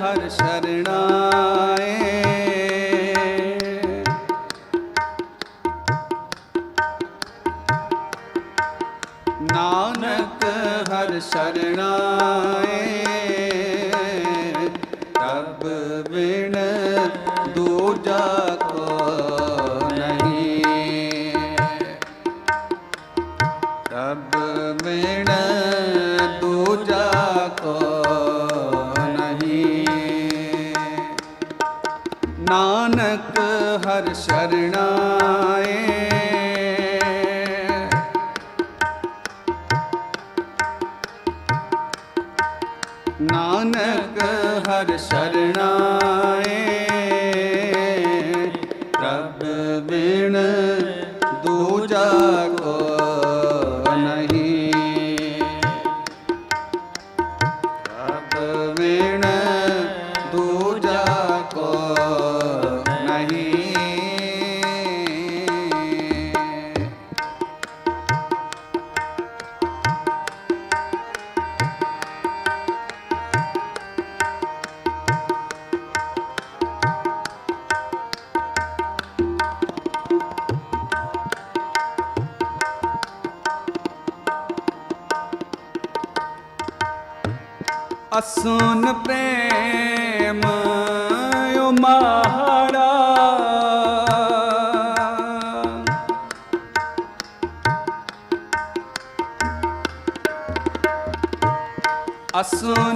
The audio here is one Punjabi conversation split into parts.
ਹਰ ਸਰਣਾਏ। ਨਾਨਕ ਹਰ ਸਰਣਾਏ ਤਬ ਬਿਨ ਦੂਜਾ ਕੋ ਨਹੀਂ। ਤਬ ਬਿਨ ਹਰ ਸ਼ਰਣਾਏ ਸੁਨ ਪ੍ਰੇਮ ਉਮਾੜਾ ਅਸੁਨ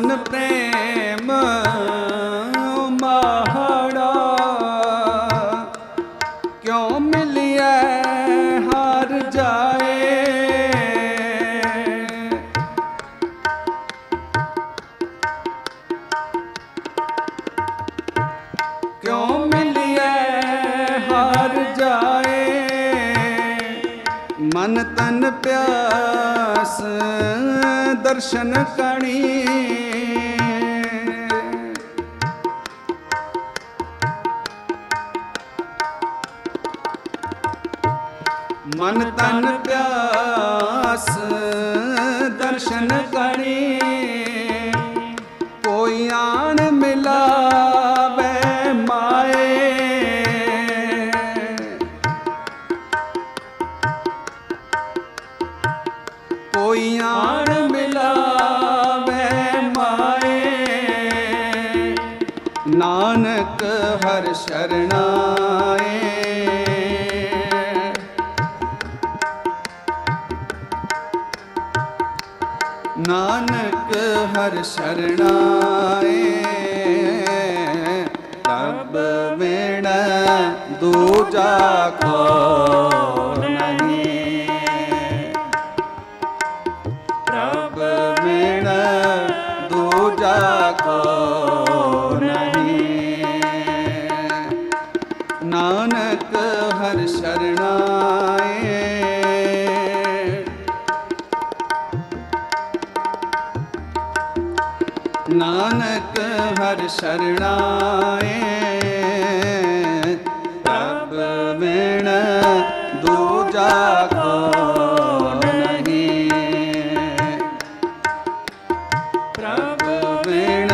ਦਰਸ਼ਨ ਕਣੀ। ਮਨ ਤਨ ਪਿਆਸ ਦਰਸ਼ਨ ਕਣੀ। ਕੋਈ ਆਣ ਮਿਲਾਵੇ ਮਾਏ। ਕੋਈ ਆਣ ਹਰ ਸ਼ਰਣਾਏ ਨਾਨਕ ਹਰ ਸ਼ਰਣਾਏ ਤਬ ਵਿਣ ਦੂਜਾ ਕੋ ਨਾਨਕ ਹਰ ਸ਼ਰਣਾਏ। ਪ੍ਰਭ ਬਿਨ ਦੂਜਾ ਕੋ ਨਹੀਂ? ਪ੍ਰਭ ਬਿਨ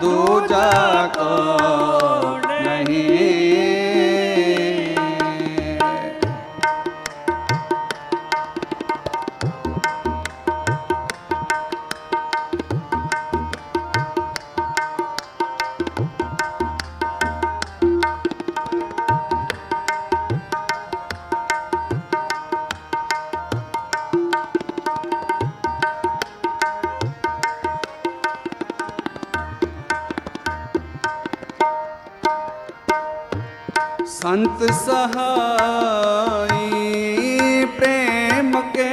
ਦੂਜਾ ਕੋ ਨਹੀਂ? ਸੰਤ ਸਹਾਈ ਪ੍ਰੇਮ ਕੇ।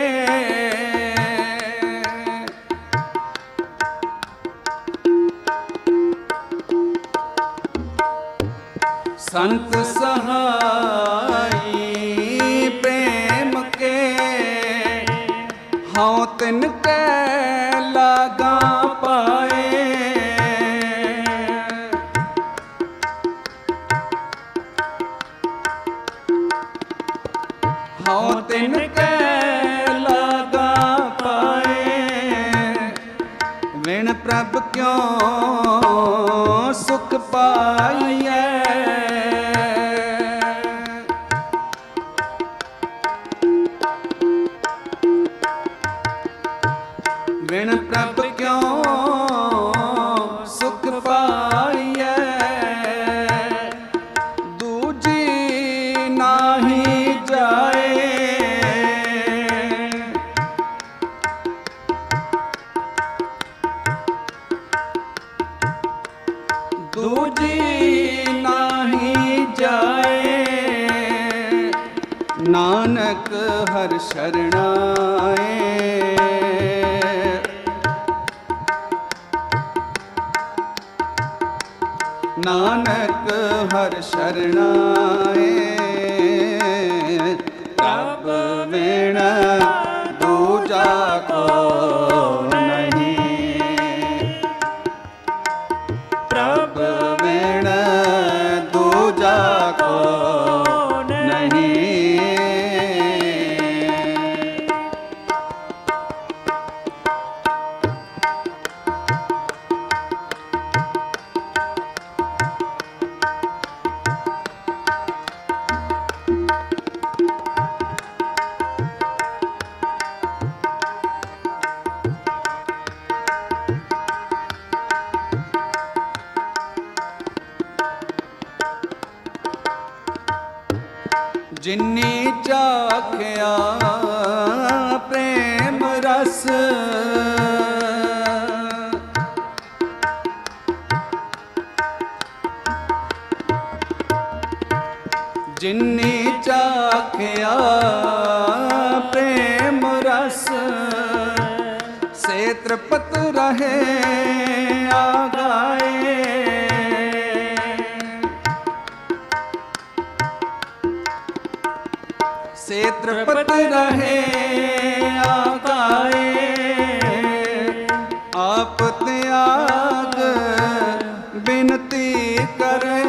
ਸੰਤ ਸਹਾਈ ਪ੍ਰੇਮ ਕੇ। ਹਉ ਤਿਨ ਕੈ ਪ੍ਰਭ ਕਿਉ ਸੁਖ ਪਾਈਐ? ਨਾਨਕ ਹਰ ਸ਼ਰਣਾਏ। ਪ੍ਰਭ ਵਿਣ ਦੂਜਾ ਕੋ ਨਹੀਂ? ਪ੍ਰਭ ਵਿਣ ਦੂਜਾ ਕੋ ਜਿਨੀ ਚਾਖਿਆ ਪ੍ਰੇਮ ਰਸ। ਜਿਨੀ ਚਾਖਿਆ ਪ੍ਰੇਮ ਰਸ। ਸੇ ਤ੍ਰਿਪਤ ਰਹੇ ਸੇ ਰਹੇ ਆਕਾਏ। ਆਪ ਤਿਆਗ ਬਿਨਤੀ ਕਰੇ।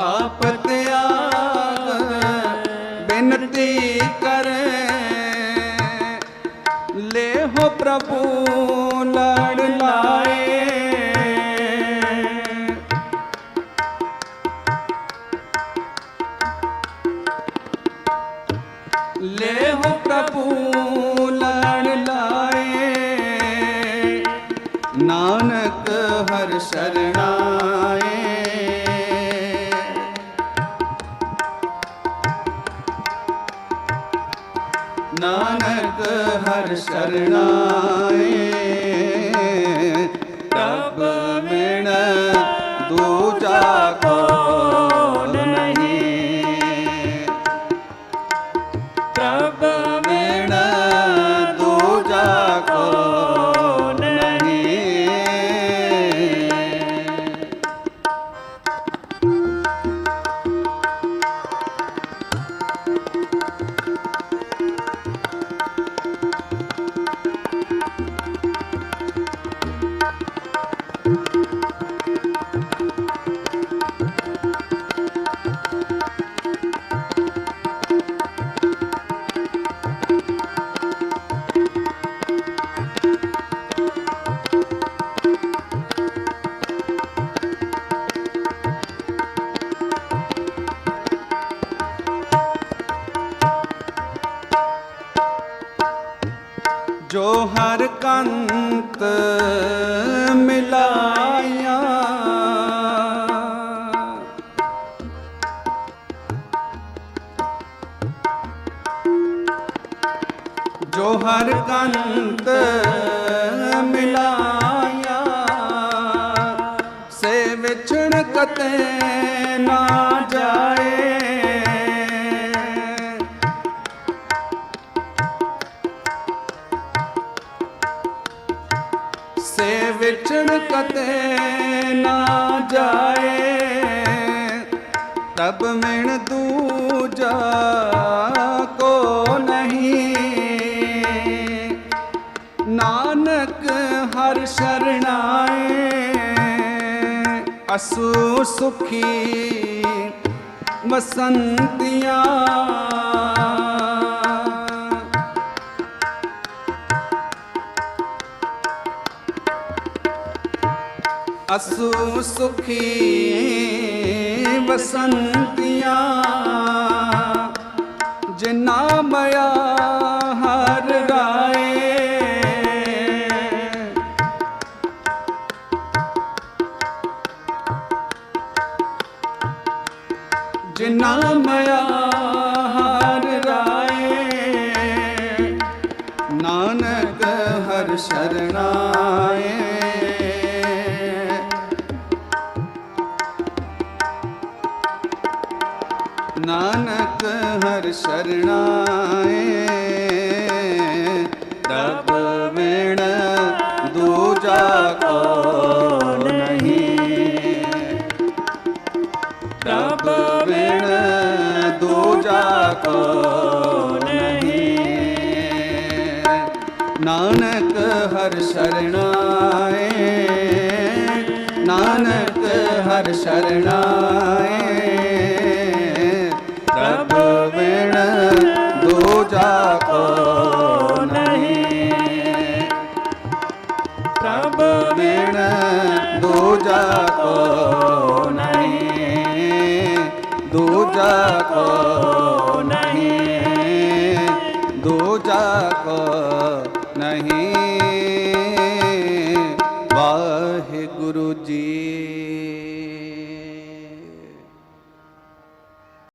ਆਪ ਤਿਆਗ ਬਿਨਤੀ ਕਰੇ। ਲੇਹੋ ਪ੍ਰਭੂ ਲੜ ਲਾਏ। ਨਾਨਕ ਹਰ ਸ਼ਰਣਾਏ। ਪ੍ਰਭ ਮਿਣ ਦੂਜਾ ਕੋ ਹਰ ਕੰਤ ਮਿਲਾਇਆ। ਜੋ ਹਰ ਕੰਤ ਮਿਲਾਇਆ ਸੇ ਵਿਛੜ ਕਤੇ ਨਾ ਜਾਏ ਵਿਛੜ ਨਾ ਜਾਏ। ਤਬ ਮਿਣ ਦੂਜਾ ਕੋ ਨਹੀਂ। ਨਾਨਕ ਹਰ ਸ਼ਰਣਾਏ ਅਸੂ ਸੁਖੀ ਵਸੰਤੀਆਂ ਅਸੂ ਸੁਖੀ ਬਸੰਤੀਆਂ। ਜਿਨਾ ਮਇਆ ਹਰ ਰਾਏ ਜਿਨਾ ਮਇਆ ਹਰ ਰਾਏ ਨਾਨਕ ਹਰ ਸ਼ਰਣਾਏ ਨਾਨਕ ਹਰ ਸ਼ਰਣਾਏ। ਤਬ ਵਿਣ ਦੂਜਾ ਕੋ ਨਹੀਂ? ਤਬ ਵਿਣ ਦੂਜਾ ਕੋ ਨਹੀਂ? ਨਾਨਕ ਹਰ ਸ਼ਰਣਾਏ। ਨਾਨਕ ਹਰ ਸ਼ਰਣਾਏ। ਦੂਜਾ ਕੋ ਨਹੀਂ ਪ੍ਰਭ